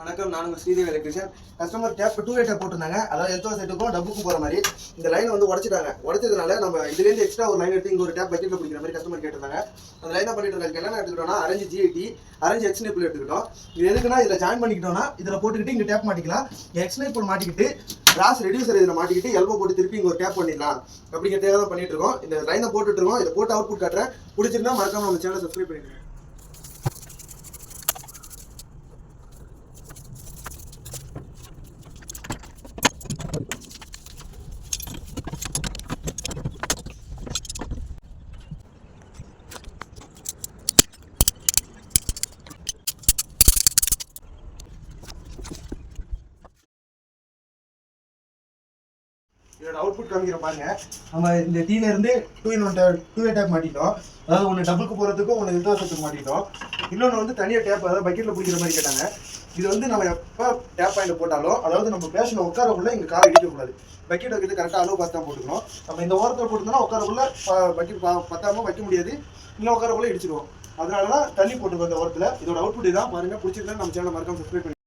வணக்கம் நான் உங்கள் Sridevi electrician. Customer tape two லைட்டை போட்டிருந்தாங்க. அதாவது எத்தோ செட்டுக்கும் டப்புக்கும் போகிற மாதிரி இந்த லைனை வந்து உடச்சிட்டாங்க. உடச்சதுனால நம்ம இதுலேருந்து எக்ஸ்ட்ரா ஒரு லைன் எடுத்து இங்கே ஒரு டேப் பக்கெட்டில் பிடிக்கிற மாதிரி கஸ்டமர் கேட்டிருந்தாங்க. அந்த லைனை பண்ணிட்டு இருக்காங்க என்னென்ன எடுத்துக்கிட்டோம்னா அரஞ்சு ஜிஐடி அரஞ்சு எக்ஸ் நெப்பில் எடுத்துக்கிட்டோம். இது எதுக்குன்னா இதில் ஜாயின் பண்ணிக்கிட்டோம்னா இதில் போட்டுக்கிட்டு இங்கே டேப் மாட்டிக்கலாம். எக்ஸ் நெப்பில் மாட்டிக்கிட்டு கிராஸ் ரெடியூசர் இதில் மாட்டிக்கிட்டு எல்போ போட்டு திருப்பி இங்கே ஒரு டேப் பண்ணிடலாம். அப்படிங்கிறதுக்காக தான் பண்ணிட்டு இருக்கோம். இந்த லைனை போட்டுட்டு இருக்கோம். இதை போட்டு அவுட்புட் காட்டுறேன். பிடிச்சிருந்தா மறக்காம நம்ம சேனல் சப்ஸ்கிரைப் பண்ணிடுங்க இதோட அவுட்புட் காமிக்கிற பாருங்க. நம்ம இந்த டீல இருந்து two in one two A tape மாட்டிட்டோம். அதாவது ஒன்று டபுளுக்கு போகிறதுக்கும் ஒன்று வித்தியாசத்துக்கு மாட்டிட்டோம். இன்னொன்று வந்து தனியாக டேப் அதாவது பக்கெட்டில் பிடிக்கிற மாதிரி கேட்டாங்க. இது வந்து நம்ம எப்போ டேப் பாயிண்ட் போட்டாலும் அதாவது நம்ம பேஷனை உட்காரக்குள்ள இங்கே கால் இடிக்கக்கூடாது பக்கெட் வைக்கிறது கரெக்டாக அளவு பார்த்து தான் போட்டுக்கணும். நம்ம இந்த ஓரத்தில் போட்டுருந்தோம்னா உட்காரக்குள்ள பக்கெட் பத்தாம வைக்க முடியாது. இல்லை உட்காரக்குள்ள இடிச்சிடுவோம். அதனால தான் தண்ணி போட்டுக்கோ இந்த ஓரத்தில். இதோட அவுட்புட் இதான். பாருங்கள் பிடிச்சிருந்தா நம்ம சேனல் மறக்காம சப்ஸ்கிரைப் பண்ணி